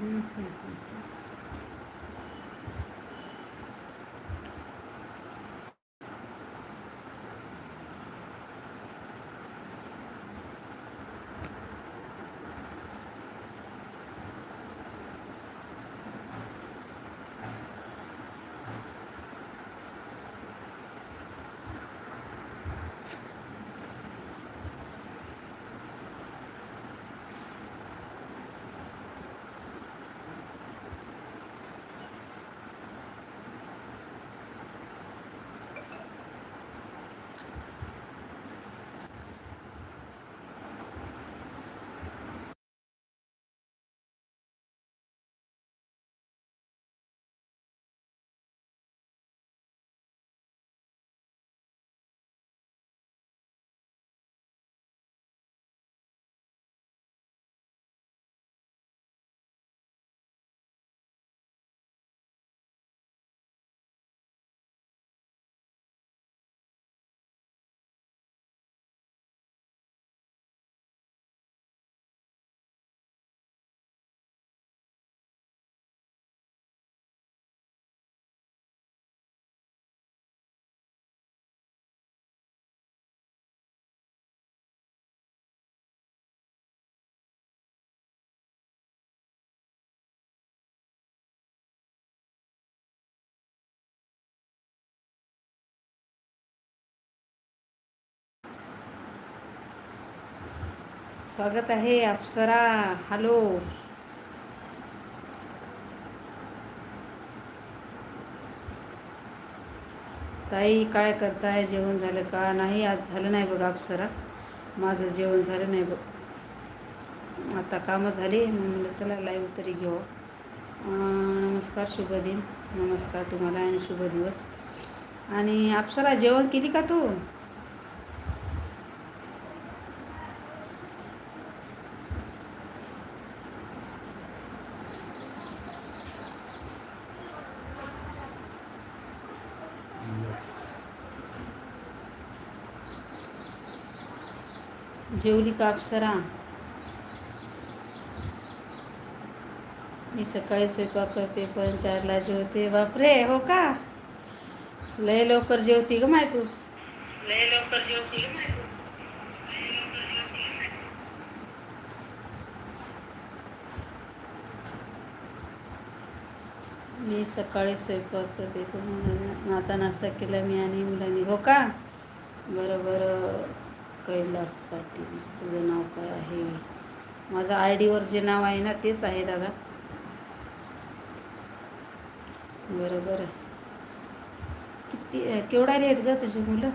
嗯，可以可以。स्वागत आहे अप्सरा. हॅलो. ताई काय करताय? जेवण झालं का? नाही आज झालं नाही बघा अप्सरा. माझं जेवण झालं नाही बघ. आता कामं झाली. मग म्हणलं चला लाईव्ह तरी घेऊ. नमस्कार शुभ दिन. नमस्कार तुम्हाला आणि शुभ दिवस. आणि अप्सरा जेवण केली का तू? जेवली का अप्सरा मी सकाळी स्वयंपाक करते पण चारला जेवते. बापरे हो का? लय लवकर जेवती ग माय तू. लय लवकर जेवती ग माय तू. मी सकाळी स्वयंपाक करते पण आता नाश्ता केला मी आणि मुलांनी. हो का? बरं बरं. कैलास पाटील तुझं नाव काय आहे? माझं आय डीवर जे नाव आहे ना तेच आहे दादा. बरं बरं किती केवढा आहेत ग तुझी मुलं?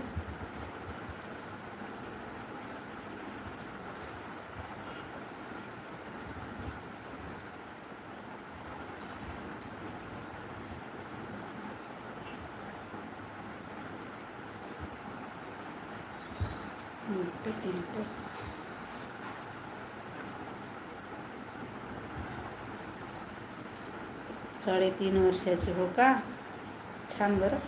मोठं तीन साडेतीन वर्षाचे हो का? छान बरं.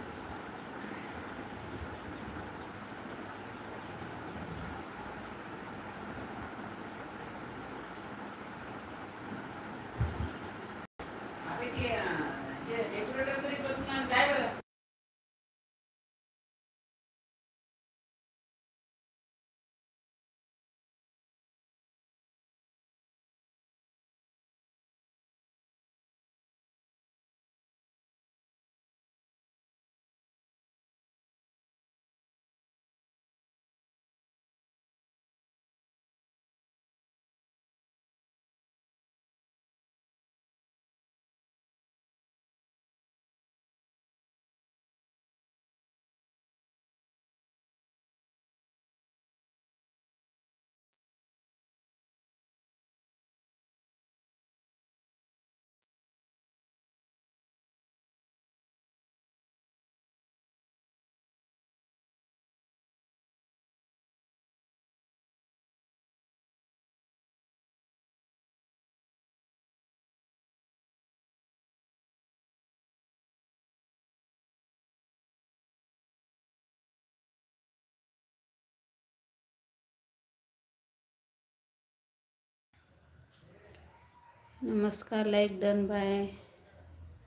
नमस्कार like done bye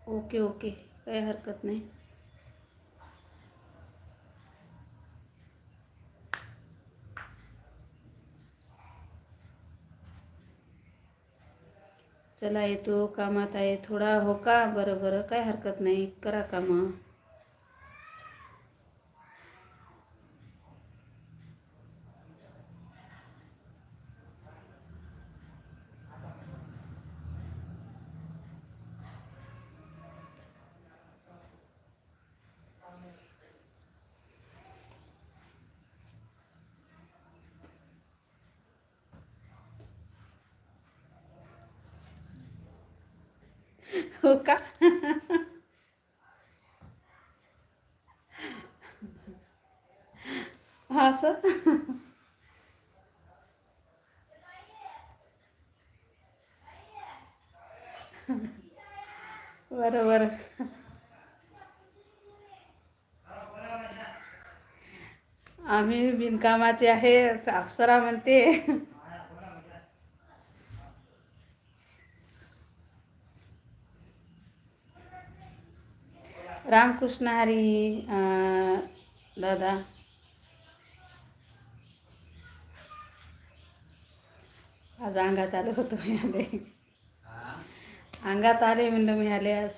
okay okay कई हरकत नहीं। चला येतो कामात आहे थोडा हो का बरं बरं हरकत नहीं, करा कामं। हो का? हा सर बरं बर. आम्ही बिनकामाचे आहे अप्सरा म्हणते. रामकृष्ण हरी दादा. आज अंगात आलं होतं मी आले अंगात आले म्हणलं मी आले आज.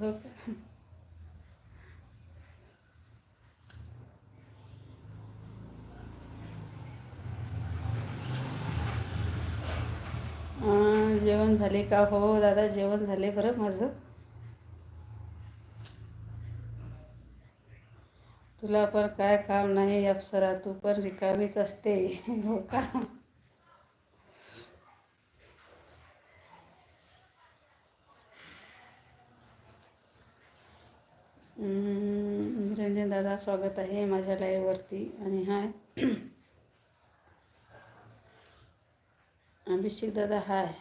हो का? जेवण झाले का? हो दादा जेवण झाले बरं माझं. तुला पण काय काम नाही अप्सरा तू पण रिकामीच असते. हो का? निरंजन दादा स्वागत आहे माझ्या लाईव्हवरती आणि हाय. अभिषेक दादा हाय.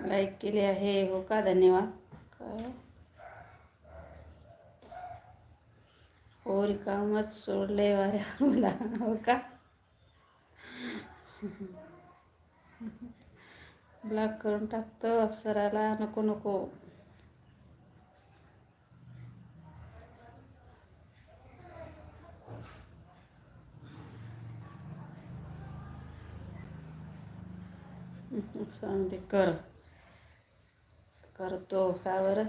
लाईक केले आहे. हो का? धन्यवाद. काय? हो रिकामच सोडले वाऱ्या मला. हो का? ब्लॉक करून टाकतो अप्सराला. नको नको. सांगते कर. करतो का बरं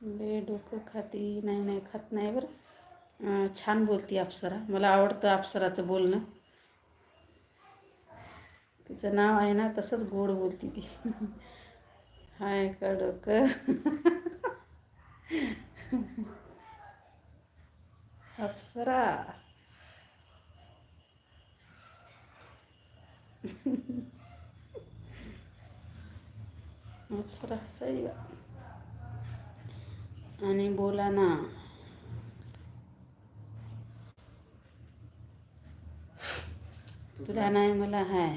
ले डोकं खाती नाही नाही खात नाही बरं. छान बोलती अप्सरा. मला आवडतं अप्सराचं बोलणं. तिचं नाव आहे ना तसंच गोड बोलती ती. हाय का डोकं. अप्सरा. अप्सरा हसाई आणि बोला ना. तुला नाही मला हाय.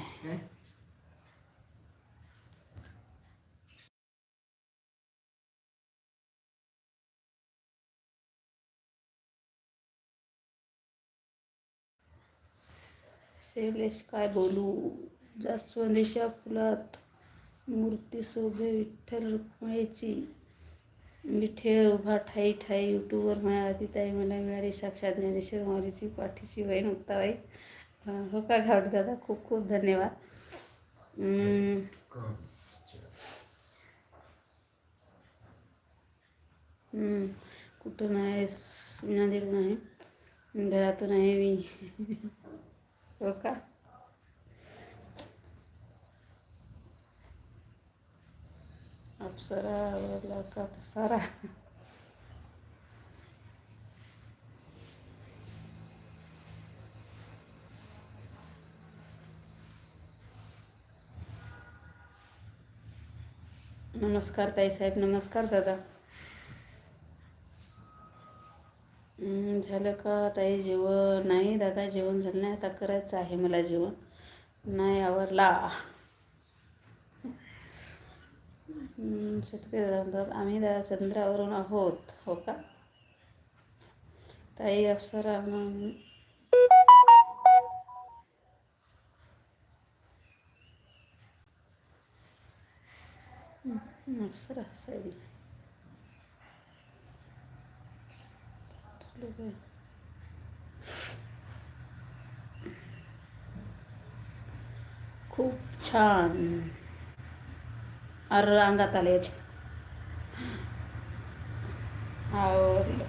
शैलेश काय बोलू? जास्वंदीच्या फुलात मूर्ती शोभे विठ्ठल रुक्माईची विठे उभा ठाई ठाई. यूट्यूबवर माझ्या आदिताई मला मिळाली साक्षात ज्ञानेश्वर माऊलीची पाठीची बहीण मुक्ताबाई हो का घाट दादा? खूप खूप धन्यवाद. कुठं नाही नांदेडून आहे घरातून आहे मी. हो का? अप्सरा आवडला का पसारा नमस्कार ताईसाहेब नमस्कार दादा हं, झालं का ताई जेवण? नाही दादा जेवण झालं नाही. आता करायचं आहे मला जेवण. नाही आवरला. शेतकरी दादा म्हणतात आम्ही दादा चंद्रावरून आहोत. हो का? ताई अप्सरा मग अप्सरा साडी चलो बाय. खूप छान. अर अंगात आले याच्या. आवडलं